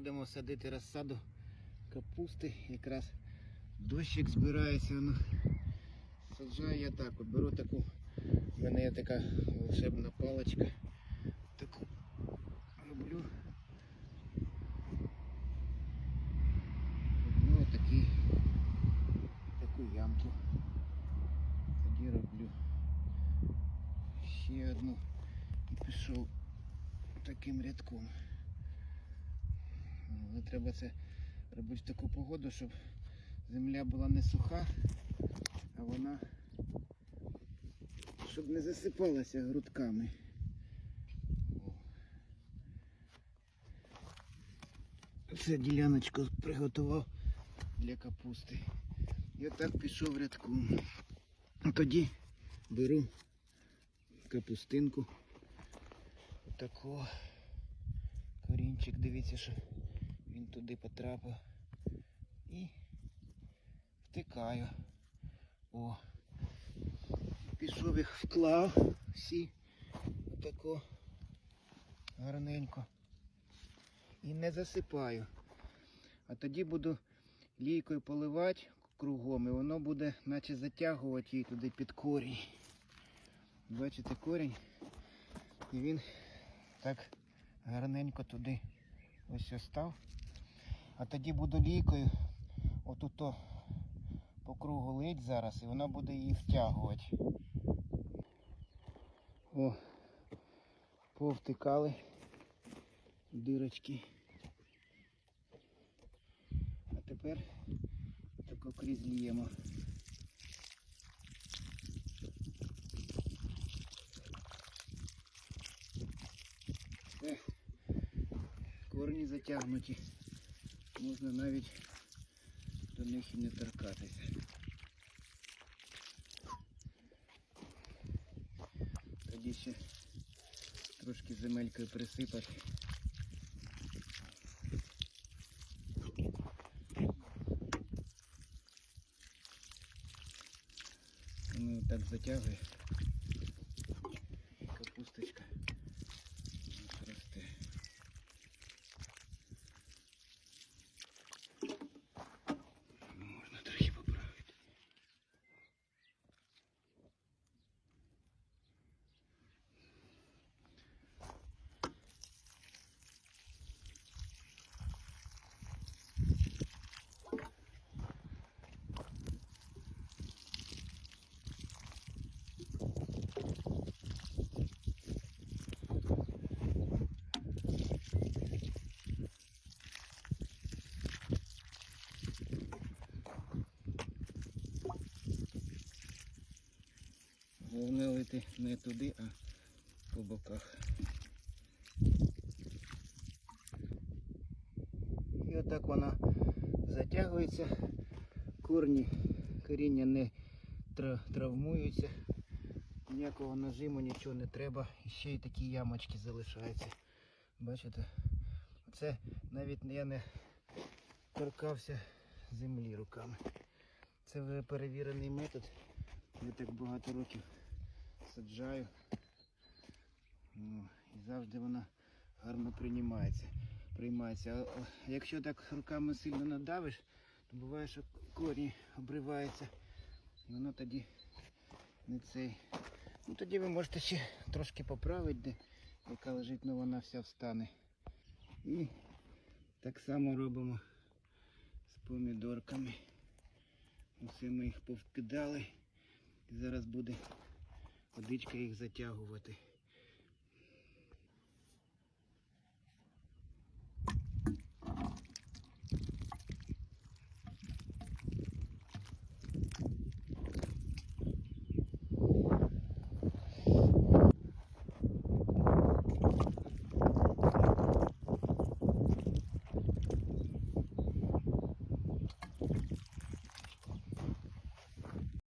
будемо садити розсаду капусти. Якраз дощик збирається. Ну, саджаю я так. От беру таку. У мене є така волшебна паличка. Таку роблю. Роблю отакий, таку ямку. Тоді роблю ще одну і пішов таким рядком. Але треба це робити в таку погоду, щоб земля була не суха, а вона щоб не засипалася грудками. Це діляночку приготував для капусти. І отак пішов рядком. Тоді беру капустинку. Отако. Корінчик, дивіться, що він туди потрапив. І втикаю. О. Пішов їх вклав всі. Отако гарненько. І не засипаю. А тоді буду лійкою поливати кругом і воно буде наче затягувати її туди під корінь. Бачите корінь? І він так гарненько туди ось ось став. А тоді буду лійкою отут по кругу лить зараз і вона буде її втягувати. О, повтикали дирочки. А тепер тако крізь ліємо. Корні затягнуті. Можна навіть до них і не торкатися. Тоді ще трошки земелькою присипати. Воно так затягує. Головне лити не туди, а по боках. І отак вона затягується, корні, коріння не травмуються, ніякого нажиму, нічого не треба. І ще й такі ямочки залишаються. Бачите? Це навіть я не торкався землі руками. Це вже перевірений метод. Я так багато років саджаю. Ну, і завжди вона гарно приймається. приймається. А, якщо так руками сильно надавиш, то буває, що корні обриваються. І воно тоді не цей. Ну тоді ви можете ще трошки поправити, де яка лежить, ну вона вся встане. І так само робимо з помідорками. Усе ми їх повкидали. І зараз буде водичка їх затягувати.